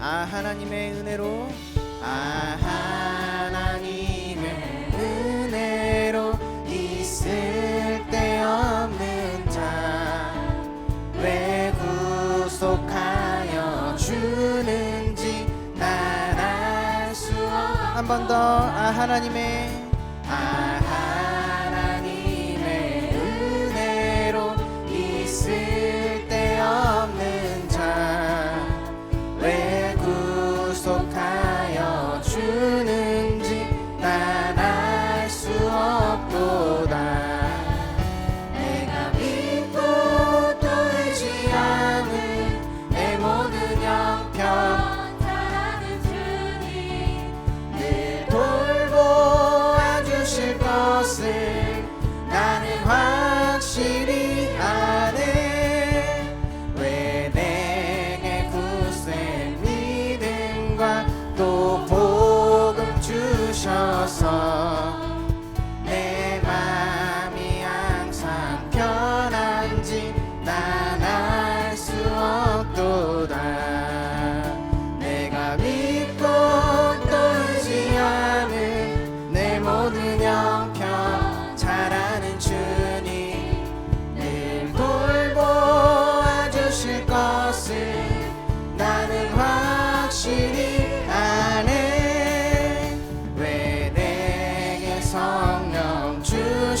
아 하나님의 은혜로 아 하나님의 은혜로 있을 때 없는 자왜 구속하여 주는지 나알수 없. 한번 더 아 하나님의 tu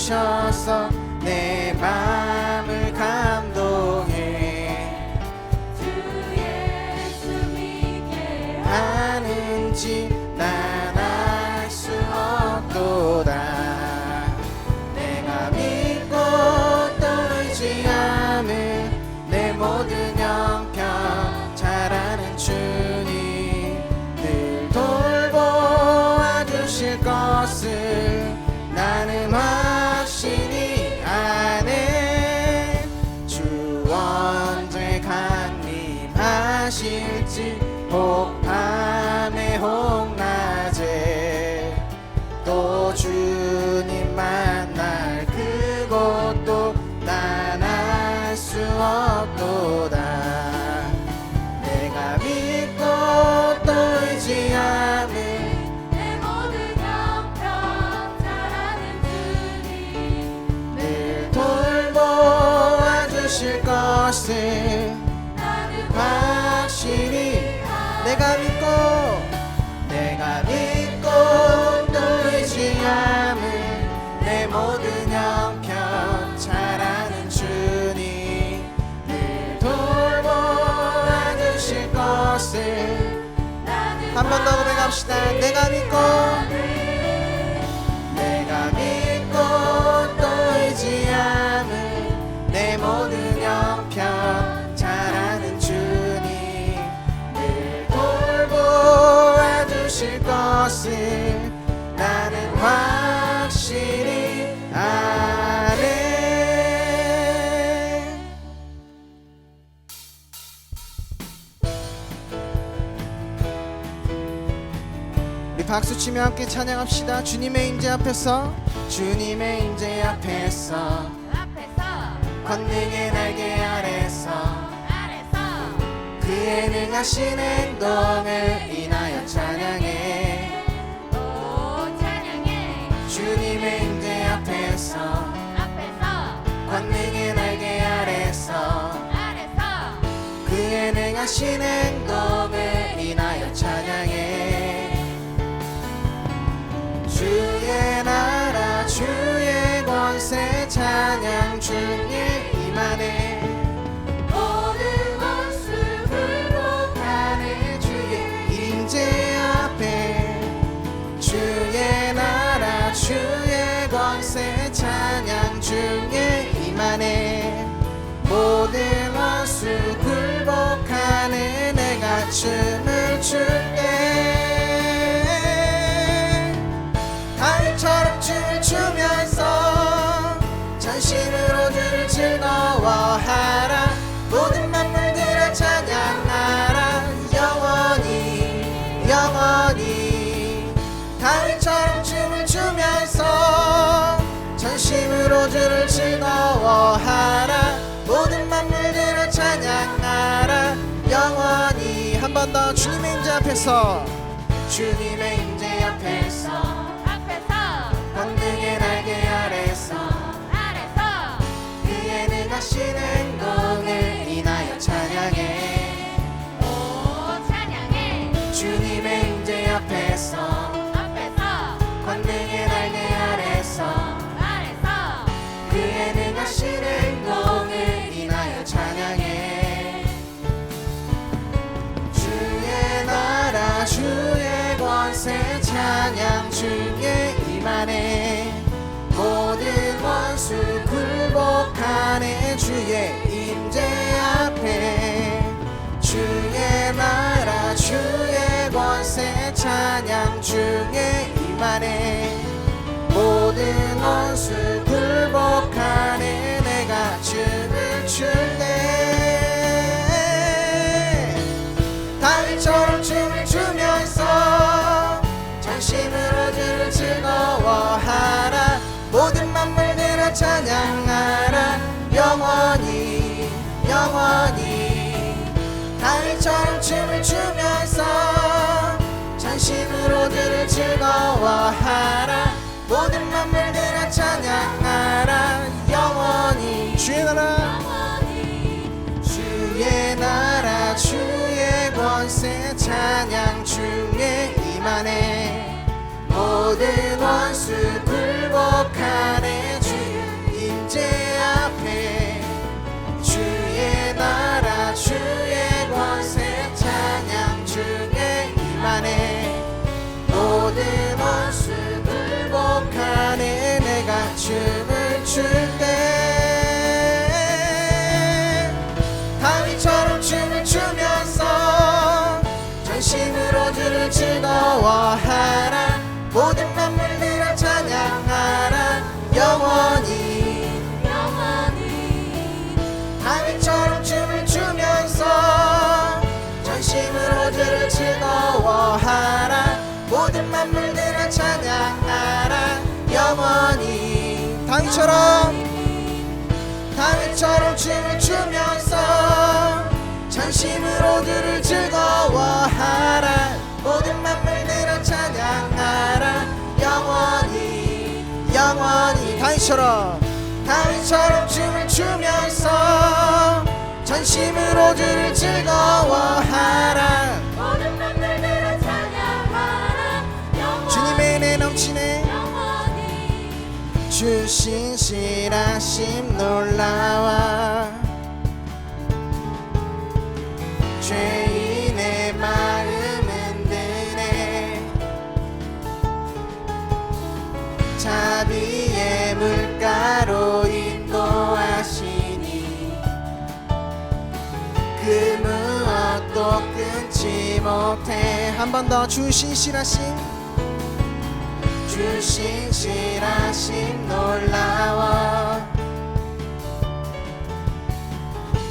precious. 일지 복 내가 믿고 내가 믿고 또 의지함을 내 모든 형편 잘하는 주님. 늘 돌보 안으실 것을 한 번 더 고백합시다. 내가 믿고 것을 박수치며 함께 찬양합시다. 주님의 임재 앞에서. 주님의 임재 앞에서. 권능의 날개 아래서. 그의 능하신 행동을 인하여 찬양해. 주님의 임재 앞에서 앞에서 권능의 날개 아래서 아래서 그의 능하신 행동을 기뻐하라 모든 만물들을 찬양하라. 영원히 한 번 더 주님의 임재 앞에서. 주님의 임재 앞에서. 앞에서. 권능의 날개 아래서. 아래서. 그의 능하신 행동을 인하여 찬양해. 오 찬양해. 주님의 임재 앞에서. 찬양 주의 임하네 모든 원수 굴복하네. 주의 임재 앞에. 주의 나라 주의 권세 찬양 주의 임하네 모든 원수 주를 즐거워하라. 모든 만물들아 찬양하라. 영원히 주의 나라. 주의 나라 주의 권세 찬양 주의 임하네 모든 원수 다윗처럼 다윗처럼 춤을 추면서 전심으로 주를 즐거워하라. 모든 만물들아 찬양하라. 주님의 은혜 넘치네. 영원히 주신 실하심 놀라와 못해 한번 더 주신 실하심 주신 실하심 놀라워.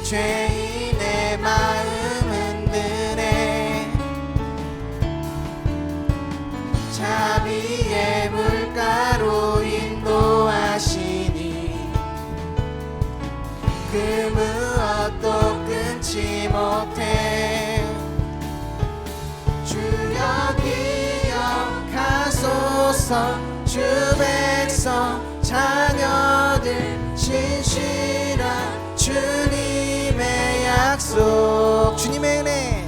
죄인 기억하소서 주 백성 자녀들 신실한 주님의 약속. 주님의 은혜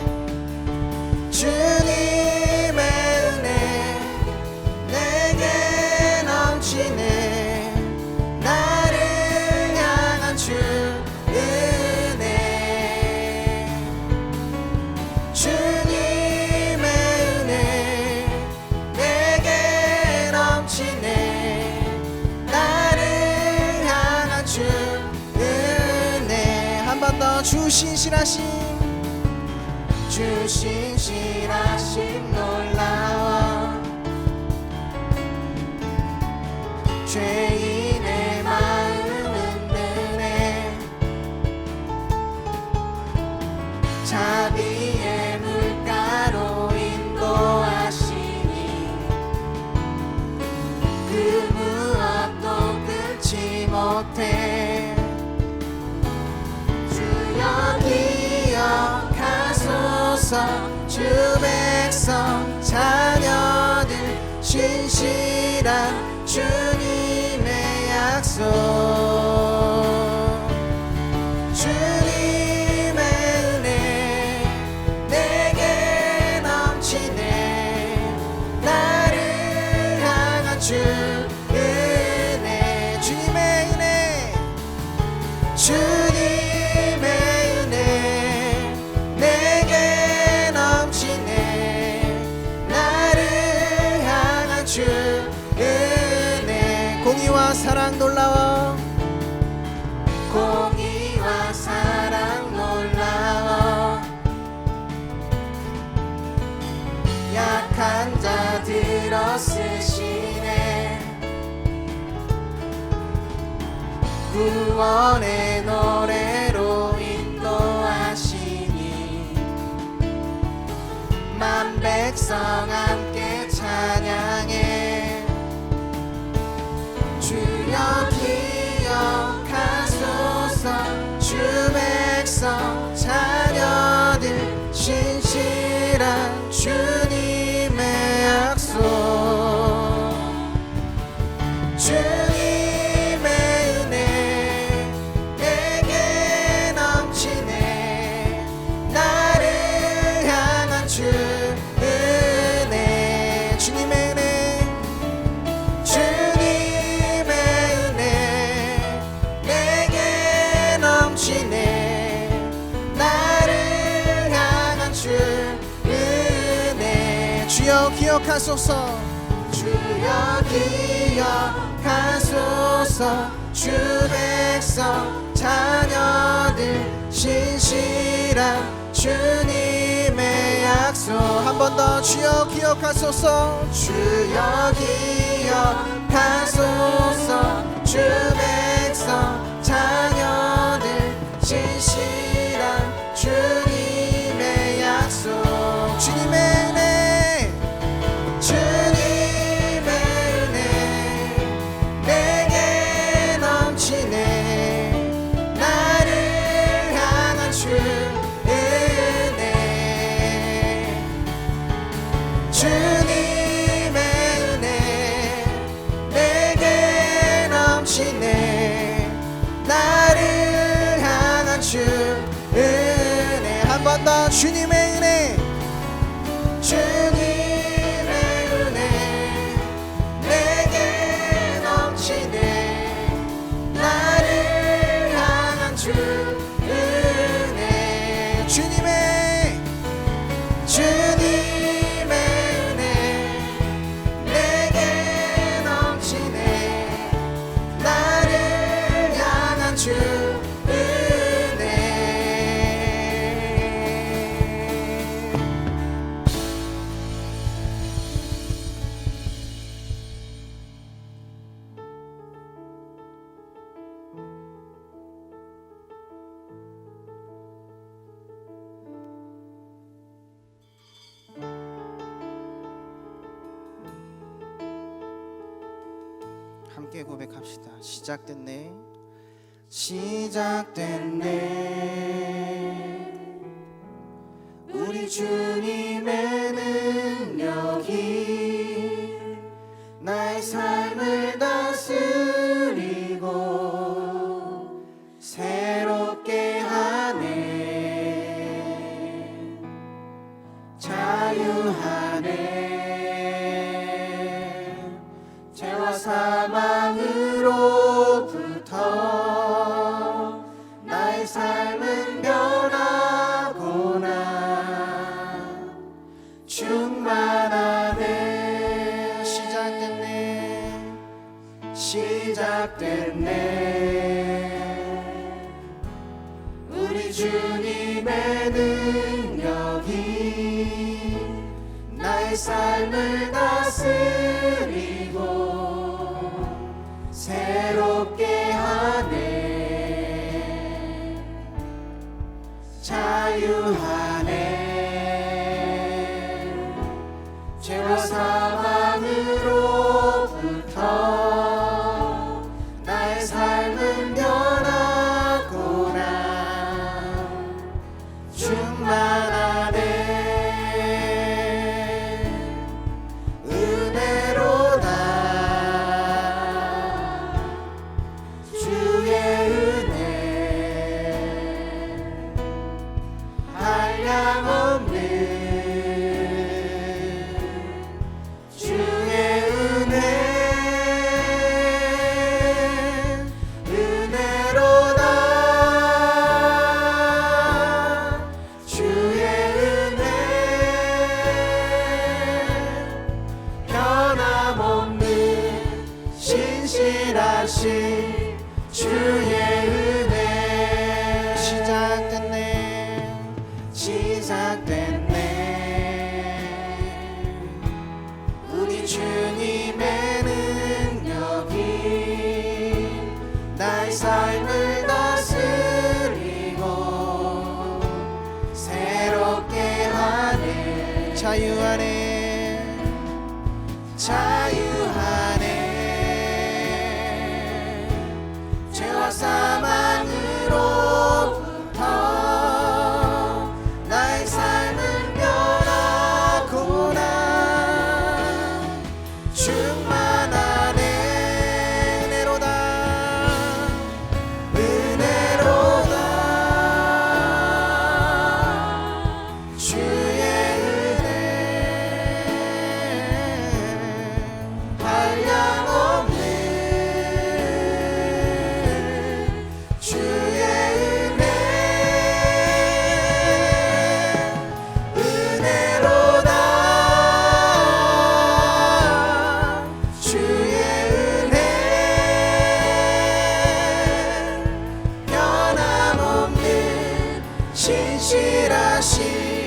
구원의 노래로 인도하시니 만 백성 함께 찬양해. 주여 기억하소서. 주 백성 자녀들 신실한 주 기억하소서. 주여 기억하소서. 주 백성 자녀들 신실한 주님의 약속. 한 번 더 주여 기억하소서. 주여 기억하소서. 주 백성 자녀들 신실한 주님의 약속. 주님의 함께 고백합시다. 시작됐네. 시작됐네. 우리 주님의 나의 삶은 변하구나. 충만하네. 시작됐네. 시작됐네. 우리 주님의 능력이 나의 삶을 다스리 자유 주님의 능력이 나의 삶을 다스리고 새롭게 하네. 자유하네 자유 신실하신